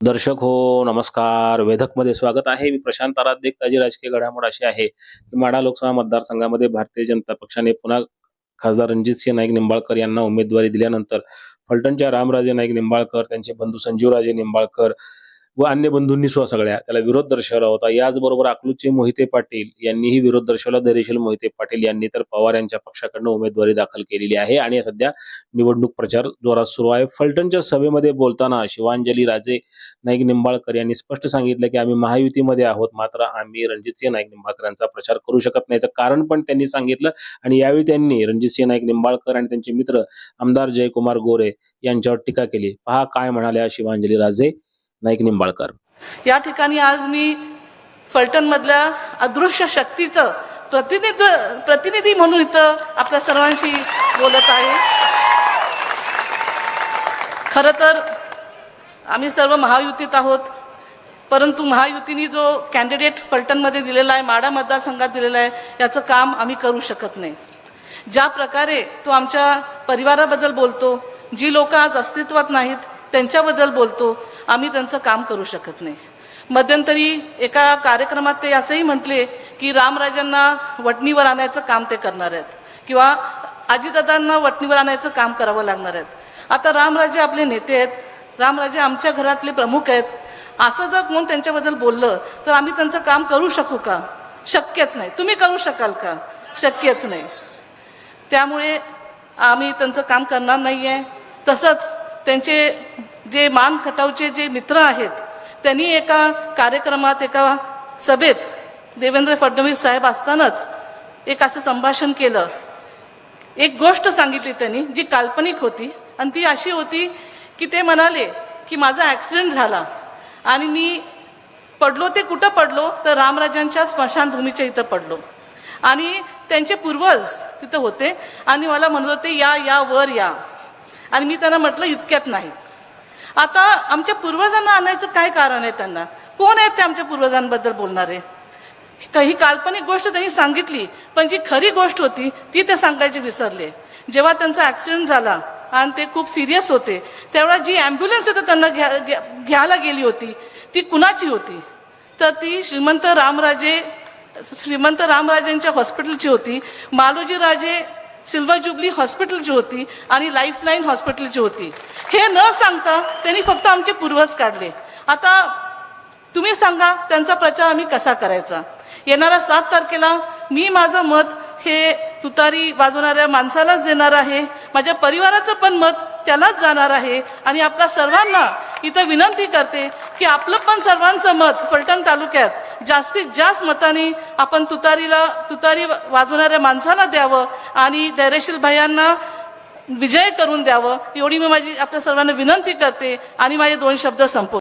दर्शक हो नमस्कार. वेधकमध्ये स्वागत आहे. मी प्रशांत आराध्य ताजी राजकीय घडामोड अशी आहे की माढा लोकसभा मतदारसंघामध्ये भारतीय जनता पक्षाने पुन्हा खासदार रणजितसिंह नाईक निंबाळकर यांना उमेदवारी दिल्यानंतर फलटणच्या रामराजे नाईक निंबाळकर त्यांचे बंधू संजीवराजे निंबाळकर व अन्य बंधूंनी सुद्धा सगळ्या त्याला विरोध दर्शवला होता. याचबरोबर अकलूजचे मोहिते पाटील यांनीही विरोध दर्शवला. धैर्यशील मोहिते पाटील यांनी तर पवार यांच्या पक्षाकडनं उमेदवारी दाखल केलेली आहे आणि सध्या निवडणूक प्रचार जोरात सुरू आहे. फलटणच्या सभेमध्ये बोलताना शिवांजली राजे नाईक निंबाळकर यांनी स्पष्ट सांगितलं की आम्ही महायुतीमध्ये आहोत. मात्र आम्ही रणजितसिंह नाईक निंबाळकर यांचा प्रचार करू शकत नाही. याचं कारण पण त्यांनी सांगितलं आणि यावेळी त्यांनी रणजितसिंह नाईक निंबाळकर आणि त्यांचे मित्र आमदार जयकुमार गोरे यांच्यावर टीका केली. पहा काय म्हणाल्या शिवांजली राजे. नाईक निंबाळकर. या ठिकाणी आज मी फलटणमधल्या अदृश्य शक्तीचं प्रतिनिधित्व प्रतिनिधी म्हणून इथं आपल्या सर्वांशी बोलत आहे. खरं तर आम्ही सर्व महायुतीत आहोत परंतु महायुतीने जो कॅन्डिडेट फलटणमध्ये दिलेला आहे माडा मतदारसंघात दिलेला आहे याचं काम आम्ही करू शकत नाही. ज्या प्रकारे तो आमच्या परिवाराबद्दल बोलतो जी लोक आज अस्तित्वात नाहीत त्यांच्याबद्दल बोलतो आम्ही त्यांचं काम करू शकत नाही. मध्यंतरी एका कार्यक्रमात ते असंही म्हटले की रामराजांना वटणीवर आणायचं काम ते करणार आहेत किंवा आजीदादांना वटणीवर आणायचं काम करावं लागणार आहेत. आता रामराजे आपले नेते आहेत. रामराजे आमच्या घरातले प्रमुख आहेत. असं जर कोण त्यांच्याबद्दल बोललं तर आम्ही त्यांचं काम करू शकू का? शक्यच नाही. तुम्ही करू शकाल का? शक्यच नाही. त्यामुळे आम्ही त्यांचं काम करणार नाही आहे तसंच त्यांचे जे मान खटावचे जे मित्र आहेत त्यांनी एका कार्यक्रमात एका सभेत देवेंद्र फडणवीस साहेब असतानाच एक असं संभाषण केलं. एक गोष्ट सांगितली त्यांनी जी काल्पनिक होती आणि ती अशी होती की ते म्हणाले की माझा ॲक्सिडेंट झाला आणि मी पडलो ते कुठं पडलो? तर रामराजांच्या स्मशानभूमीच्या इथं पडलो. आणि त्यांचे पूर्वज तिथं होते आणि मला म्हणत होते या या वर या. आणि मी त्यांना म्हटलं इतक्यात नाही. आता आमच्या पूर्वजांना आणायचं काय कारण आहे त्यांना? कोण आहेत ते आमच्या पूर्वजांबद्दल बोलणारे? काही काल्पनिक गोष्ट त्यांनी सांगितली पण जी खरी गोष्ट होती ती ते सांगायची विसरले. जेव्हा त्यांचा ऍक्सिडेंट झाला आणि ते खूप सिरियस होते तेव्हा जी ॲम्ब्युलन्स येतं त्यांना घ्या घ्या- घ्यायला गेली होती ती कुणाची होती? तर ती श्रीमंत रामराजे श्रीमंत रामराजेंच्या हॉस्पिटलची होती. मालोजी राजे सिल्वर जुबली हॉस्पिटलची होती आणि लाईफलाईन हॉस्पिटलची होती. हे न सांगता त्यांनी फक्त आमचे पूर्वज काढले. आता तुम्ही सांगा त्यांचा प्रचार आम्ही कसा करायचा? येणाऱ्या सात तारखेला मी माझं मत हे तुतारी वाजवणाऱ्या माणसालाच देणार आहे. माझ्या परिवाराचं पण मत त्यालाच जाणार आहे. आणि आपल्या सर्वांना इथं विनंती करते की आपलं पण सर्वांचं मत फलटण तालुक्यात जास्तीत जास्त मताने आपण तुतारीला तुतारी वाजवणाऱ्या माणसाला द्यावं आणि धैर्यशील भैयांना विजय करून द्यावं एवढी मी माझी आपल्या सर्वांना विनंती करते आणि माझे दोन शब्द संपव